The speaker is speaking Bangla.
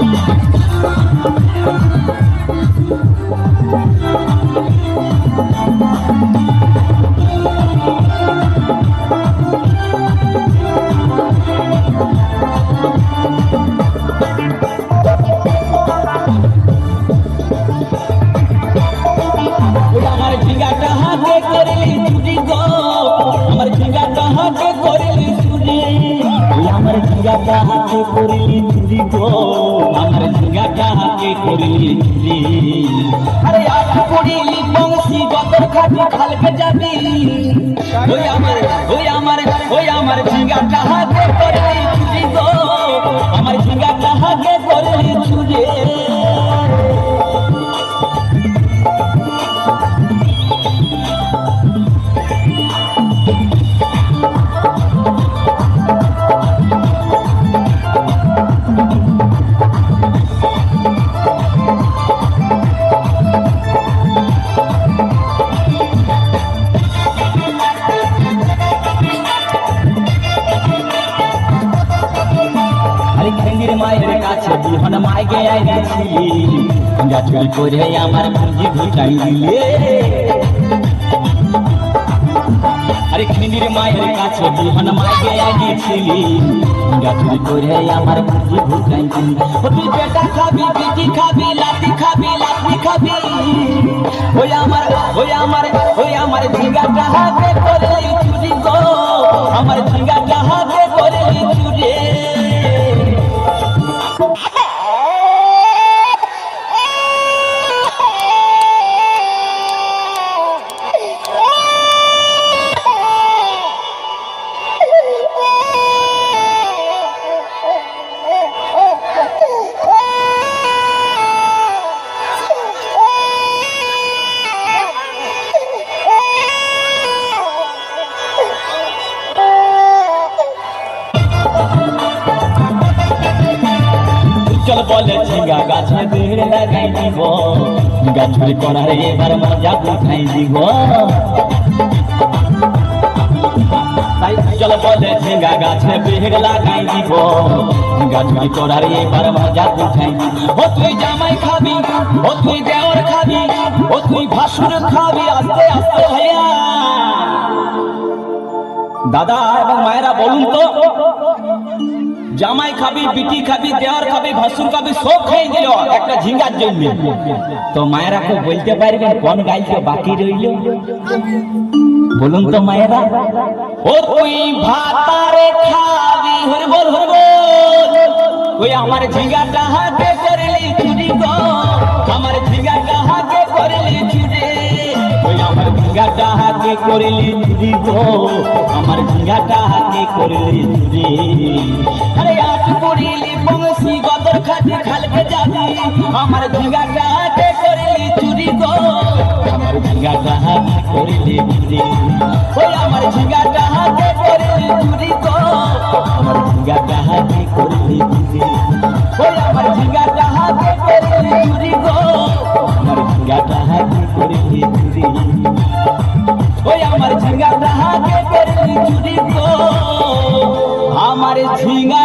আমার ঝিঙ্গাটা হাতে করলি দিব আমার ঝিঙ্গাটা হাতে করলি আরে আজ পড়িলি বংশী গদর খাবি খালকে যাবি ওই আমার ওই আমার ওই আমার ঝিঙ্গাটা হাতে করলি? মায়ের কাছে বিহন মাইকে আইছিলি গা চুরি করে আমার পুঁজি ঘুচাই দিলে আরে খেঙ্গির মায়ের কাছে বিহন মাইকে আইছিলি গা চুরি করে আমার পুঁজি ঘুচাই দিলি ও তুই বেটা খাবি বিজি খাবি লাতি খাবি লাতি খাবি। ওই আমার ওই আমার চল বলে ঝিঙ্গা গাছে বেড় লাগাই দিব। চুরি করার এবার মজা উঠাই দিব? চল বলে ঝিঙ্গা গাছে বেড় লাগাই দিব। চুরি করার এবার মজা উঠাই দিব? ও তুই জামাই খাবি, ও তুই দেওর খাবি, ও তুই ভাসুর খাবি, আস্তে আস্তে ভাইয়া। দাদা এবং মায়েরা বলুন তো জামাই খাবি, বিটি খাবি, দেওয়ার খাবি, ভাসুর খাবি, সব খেয়ে দিল। একটা ঝিঙ্গার জন্য। তো মায়েরা খুব বলতে পারবেন কোন গাইতে বাকি রইল। বলুন তো মায়েরা। ও তুই ভাতারে খাবি, হরে বল হরে বল। ওই আমার ঝিঙ্গাটা হাতে করলি চুরি গো আমার ঝিঙ্গাটা হাতে করলি চুরি। ওই আমার ঝিঙ্গাটা হাতে করলি চুরি গো আমার ঝিঙ্গাটা হাতে করলি চুরি। করিলি বংশী গদর খাটি খালকে যাবি। আমার ঝিঙ্গাটা হাতে করলি চুরি গো। আমার ঝিঙ্গাটা হাতে করলি চুরি ওই আমার ঝিঙ্গাটা হাতে করলি চুরি গো। আমার ঝিঙ্গাটা হাতে করলি চুরি ওই আমার ঝিঙ্গাটা হাতে করলি চুরি গো। আমার ঝিঙ্গাটা হাতে করলি চুরি ওই আমার ঝিঙ্গাটা হাতে করলি চুরি গো। আমার ঝিঙ্গা